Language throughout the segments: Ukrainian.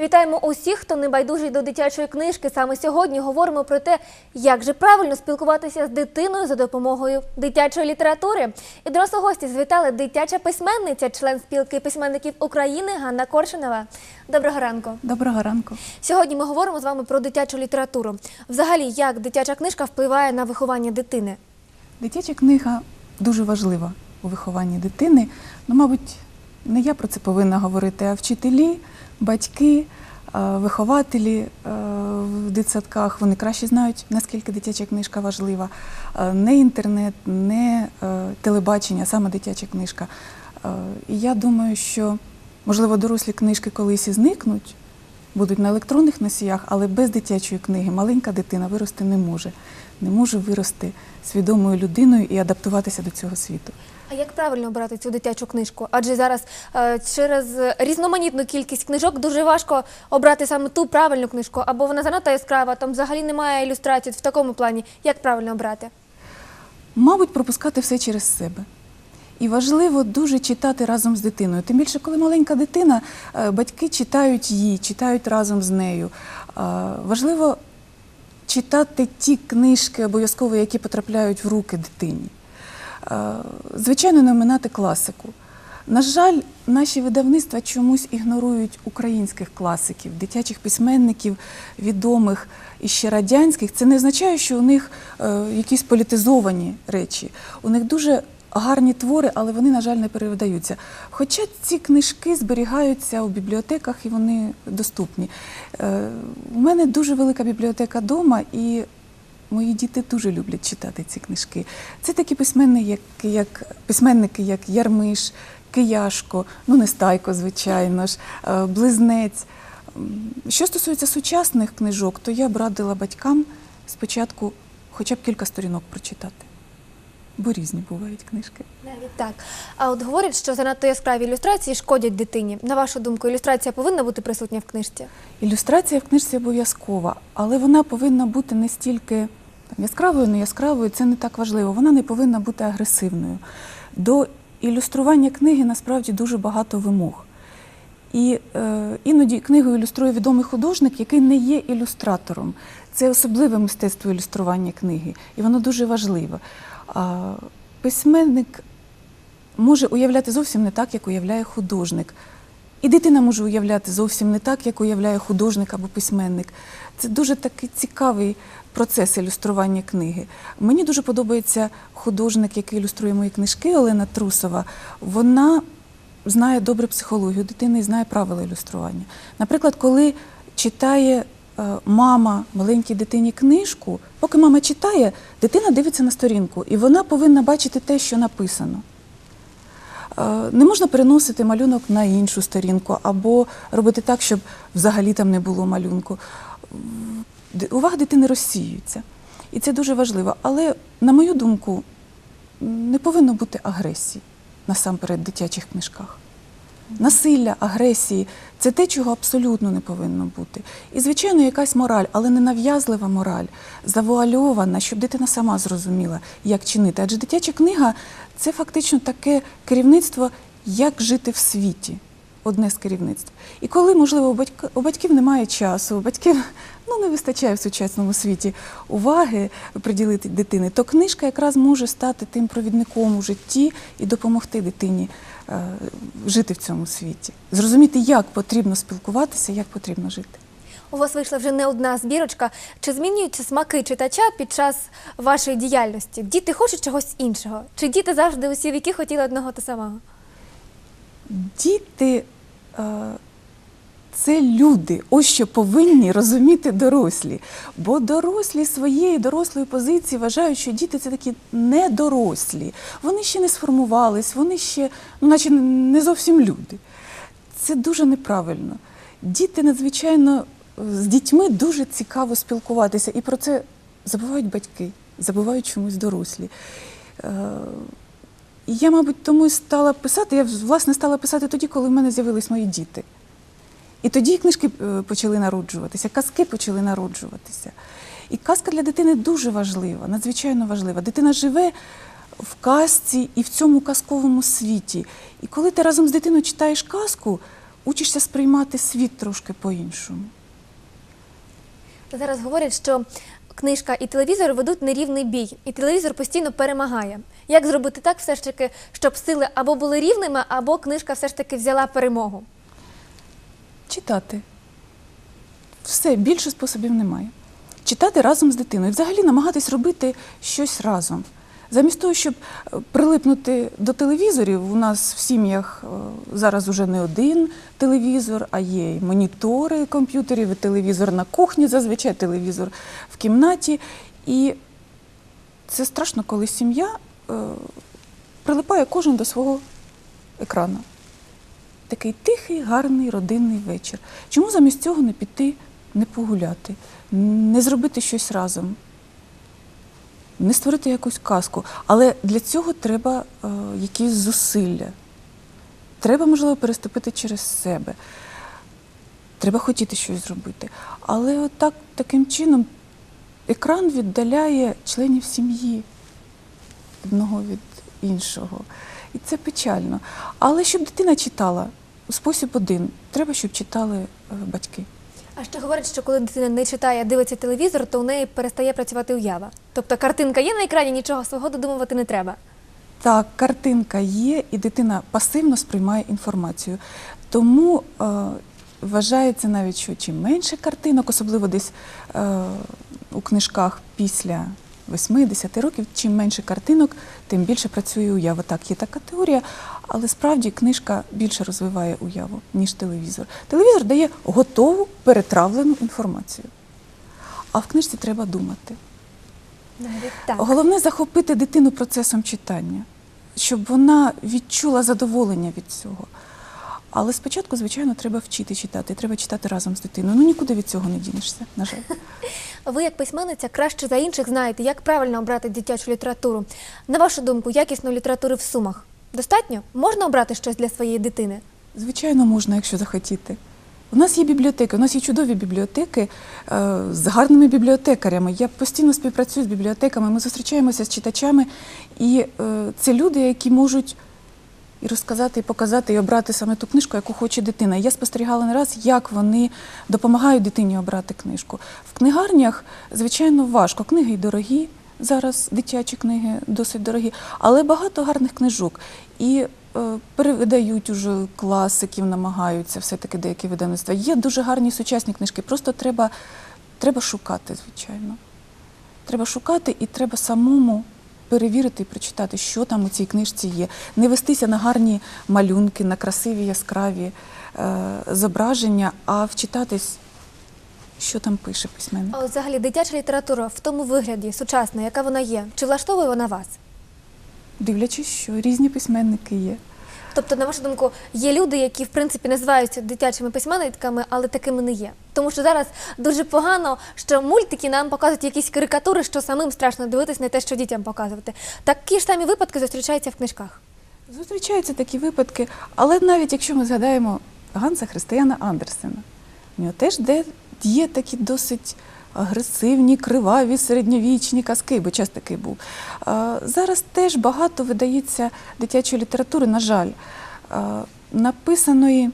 Вітаємо усіх, хто не байдужий до дитячої книжки. Саме сьогодні говоримо про те, як же правильно спілкуватися з дитиною за допомогою дитячої літератури. І до нас у гості звітали дитяча письменниця, член спілки письменників України Ганна Коршунова. Доброго ранку. Доброго ранку. Сьогодні ми говоримо з вами про дитячу літературу. Взагалі, як дитяча книжка впливає на виховання дитини. Дитяча книга дуже важлива у вихованні дитини. Ну, мабуть, не я про це повинна говорити, а вчителі, батьки, е, вихователі е, в дитсадках. Вони краще знають, наскільки дитяча книжка важлива. Е, Не інтернет, не телебачення, саме дитяча книжка. І я думаю, що, можливо, дорослі книжки колись і зникнуть, будуть на електронних носіях, але без дитячої книги маленька дитина вирости не може. Не може вирости свідомою людиною і адаптуватися до цього світу. Як правильно обрати цю дитячу книжку? Адже зараз е, через різноманітну кількість книжок дуже важко обрати саме ту правильну книжку, або вона занадто яскрава, там взагалі немає ілюстрацій в такому плані. Як правильно обрати? Мабуть, пропускати все через себе. І важливо дуже читати разом з дитиною. Тим більше, коли маленька дитина, е, батьки читають її, читають разом з нею. Важливо читати ті книжки обов'язково, які потрапляють в руки дитині. Е, Звичайно, не оминати класику. На жаль, наші видавництва чомусь ігнорують українських класиків, дитячих письменників, відомих і ще радянських. Це не означає, що у них е, якісь політизовані речі. У них дуже гарні твори, але вони, на жаль, не перевидаються. Хоча ці книжки зберігаються у бібліотеках і вони доступні. Е, у мене дуже велика бібліотека вдома, і Мої діти дуже люблять читати ці книжки. Це такі письменники, як, як, письменники, як Ярмиш, Кияшко, ну Нестайко, звичайно ж, е, Близнець. Що стосується сучасних книжок, то я б радила батькам спочатку хоча б кілька сторінок прочитати. Бо різні бувають книжки. Навіть так. А от говорять, що занадто яскраві ілюстрації шкодять дитині. На вашу думку, ілюстрація повинна бути присутня в книжці? Ілюстрація в книжці обов'язкова, але вона повинна бути не стільки яскравою, не яскравою, це не так важливо. Вона не повинна бути агресивною. До ілюстрування книги насправді дуже багато вимог. І е, іноді книгу ілюструє відомий художник, який не є ілюстратором. Це особливе мистецтво ілюстрування книги, і воно дуже важливе. Письменник може уявляти зовсім не так, як уявляє художник. І дитина може уявляти зовсім не так, як уявляє художник або письменник. Це дуже такий цікавий процес ілюстрування книги. Мені дуже подобається художник, який ілюструє мої книжки, Олена Трусова. Вона знає добре психологію дитини і знає правила ілюстрування. Наприклад, коли читає мама маленькій дитині книжку, поки мама читає, дитина дивиться на сторінку, і вона повинна бачити те, що написано. Е, Не можна переносити малюнок на іншу сторінку або робити так, щоб взагалі там не було малюнку. Увага дитини розсіюється. І це дуже важливо. Але, на мою думку, не повинно бути агресії насамперед в дитячих книжках. Насилля, агресії це те, чого абсолютно не повинно бути. І, звичайно, якась мораль, але не нав'язлива мораль, завуальована, щоб дитина сама зрозуміла, як чинити. Адже дитяча книга це фактично таке керівництво, як жити в світі. Одне з керівництв. І коли, можливо, у, батьків немає часу, у батьків ну, не вистачає в сучасному світі уваги приділити дитини, то книжка якраз може стати тим провідником у житті і допомогти дитині е, жити в цьому світі, зрозуміти, як потрібно спілкуватися, як потрібно жити. У вас вийшла вже не одна збірочка. Чи змінюються смаки читача під час вашої діяльності? Діти хочуть чогось іншого? Чи діти завжди усі віки хотіли одного та самого? Діти це люди, ось що повинні розуміти дорослі. Бо дорослі своєї дорослої позиції вважають, що діти це такі недорослі. Вони ще не сформувались, вони ще, ну, наче не зовсім люди. Це дуже неправильно. Діти надзвичайно з дітьми дуже цікаво спілкуватися, і про це забувають батьки, забувають чомусь дорослі. І я, мабуть, тому і стала писати. Я власне стала писати тоді, коли в мене з'явились мої діти. І тоді книжки е, почали народжуватися, казки почали народжуватися. І казка для дитини дуже важлива, надзвичайно важлива. Дитина живе в казці і в цьому казковому світі. І коли ти разом з дитиною читаєш казку, учишся сприймати світ трошки по-іншому. Зараз говорять, що книжка і телевізор ведуть нерівний бій, і телевізор постійно перемагає. Як зробити так, все ж таки, щоб сили або були рівними, або книжка все ж таки взяла перемогу? Читати. Все, більше способів немає. Читати разом з дитиною. Взагалі намагатись робити щось разом. Замість того, щоб е, прилипнути до телевізорів, у нас в сім'ях е, зараз уже не один телевізор, а є і монітори комп'ютерів, і телевізор на кухні, зазвичай телевізор в кімнаті. І це страшно, коли сім'я прилипає кожен до свого екрану такий тихий, гарний родинний вечір. Чому замість цього не піти, не погуляти, не зробити щось разом, не створити якусь казку? Але для цього треба е, якісь зусилля. Треба, можливо, переступити через себе. Треба хотіти щось зробити. Але отак, таким чином екран віддаляє членів сім'ї одного від іншого. І це печально. Але щоб дитина читала, спосіб один. Треба, щоб читали е, батьки. А ще говорять, що коли дитина не читає, а дивиться телевізор, то у неї перестає працювати уява. Тобто картинка є на екрані, нічого свого додумувати не треба. Так, картинка є, і дитина пасивно сприймає інформацію. Тому е, вважається навіть, що чим менше картинок, особливо десь е, у книжках після 8-10 років, чим менше картинок, тим більше працює уява. Так, є така теорія, але справді книжка більше розвиває уяву, ніж телевізор. Телевізор дає готову перетравлену інформацію. А в книжці треба думати. Навіть так. Головне захопити дитину процесом читання, щоб вона відчула задоволення від цього. Але спочатку, звичайно, треба вчити читати, треба читати разом з дитиною. Ну нікуди від цього не дінешся, на жаль. Ви, як письменниця, краще за інших знаєте, як правильно обрати дитячу літературу. На вашу думку, якісної літератури в сумах достатньо? Можна обрати щось для своєї дитини? Звичайно, можна, якщо захотіти. У нас є бібліотеки, у нас є чудові бібліотеки е, з гарними бібліотекарями. Я постійно співпрацюю з бібліотеками, ми зустрічаємося з читачами, і е, це люди, які можуть і розказати, і показати, і обрати саме ту книжку, яку хоче дитина. Я спостерігала не раз, як вони допомагають дитині обрати книжку. В книгарнях, звичайно, важко. Книги й дорогі. Зараз дитячі книги досить дорогі, але багато гарних книжок. І е, перевидають уже класиків, намагаються все-таки деякі видавництва. Є дуже гарні сучасні книжки, просто треба, треба шукати, звичайно. Треба шукати і треба самому перевірити і прочитати, що там у цій книжці є. Не вестися на гарні малюнки, на красиві яскраві е, зображення, а вчитатись, що там пише письменник. А взагалі дитяча література в тому вигляді сучасна, яка вона є, чи влаштовує вона вас? Дивлячись, що різні письменники є. Тобто, на вашу думку, є люди, які в принципі називаються дитячими письменниками, але такими не є. Тому що зараз дуже погано, що мультики нам показують якісь карикатури, що самим страшно дивитись на те, що дітям показувати. Такі ж самі випадки зустрічаються в книжках. Зустрічаються такі випадки, але навіть якщо ми згадаємо Ганса Християна Андерсена, у нього теж є такі досить агресивні, криваві, середньовічні казки, бо час такий був. Зараз теж багато видається дитячої літератури, на жаль, написаної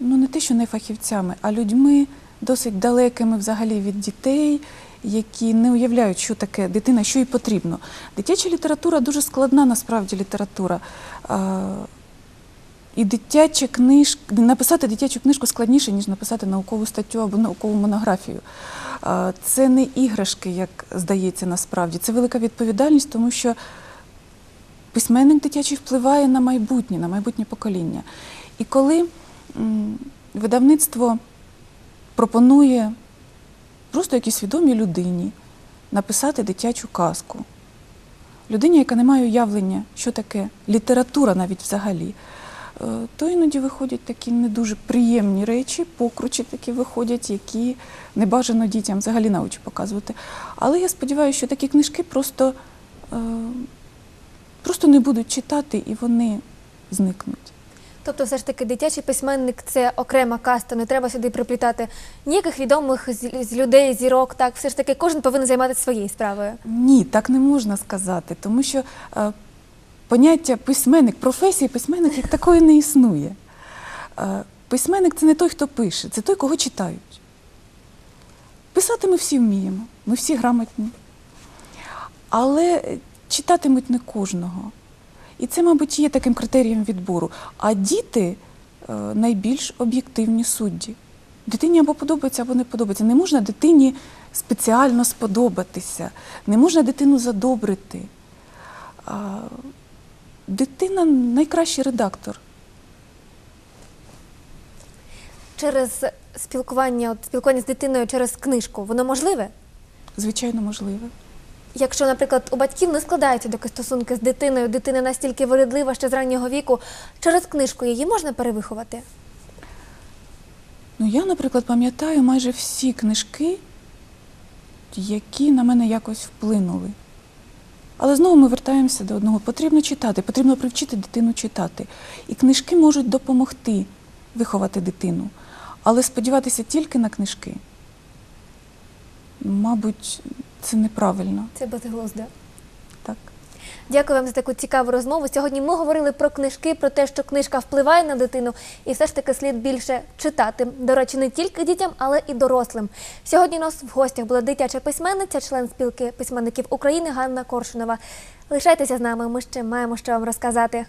ну не те, що не фахівцями, а людьми досить далекими взагалі від дітей, які не уявляють, що таке дитина, що їй потрібно. Дитяча література дуже складна насправді література. І дитяча книжка, написати дитячу книжку складніше, ніж написати наукову статтю або наукову монографію. Це не іграшки, як здається насправді. Це велика відповідальність, тому що письменник дитячий впливає на майбутнє, на майбутнє покоління. І коли видавництво пропонує просто якійсь свідомій людині написати дитячу казку, людині, яка не має уявлення, що таке література навіть взагалі, то іноді виходять такі не дуже приємні речі, покручі такі виходять, які не бажано дітям взагалі на очі показувати. Але я сподіваюся, що такі книжки просто, е, просто не будуть читати і вони зникнуть. Тобто, все ж таки, дитячий письменник це окрема каста, не треба сюди приплітати ніяких відомих з, з людей, зірок. Так, все ж таки, кожен повинен займатися своєю справою. Ні, так не можна сказати, тому що е, поняття письменник, професії письменник як такої не існує. Е, Письменник це не той, хто пише, це той, кого читають. Писати ми всі вміємо, ми всі грамотні. Але читатимуть не кожного. І це, мабуть, є таким критерієм відбору. А діти е, найбільш об'єктивні судді. Дитині або подобається, або не подобається. Не можна дитині спеціально сподобатися, не можна дитину задобрити. Дитина найкращий редактор. Через спілкування, от, спілкування з дитиною через книжку, воно можливе? Звичайно, можливе. Якщо, наприклад, у батьків не складаються такі стосунки з дитиною, дитина настільки виродлива ще з раннього віку, через книжку її можна перевиховати? Ну, я, наприклад, пам'ятаю майже всі книжки, які на мене якось вплинули. Але знову ми вертаємося до одного. Потрібно читати, потрібно привчити дитину читати. І книжки можуть допомогти виховати дитину. Але сподіватися тільки на книжки, мабуть, це неправильно. Це безглузда. Так. Дякую вам за таку цікаву розмову. Сьогодні ми говорили про книжки, про те, що книжка впливає на дитину, і все ж таки слід більше читати. До речі, не тільки дітям, але і дорослим. Сьогодні у нас в гостях була дитяча письменниця, член спілки письменників України Ганна Коршунова. Лишайтеся з нами, ми ще маємо що вам розказати.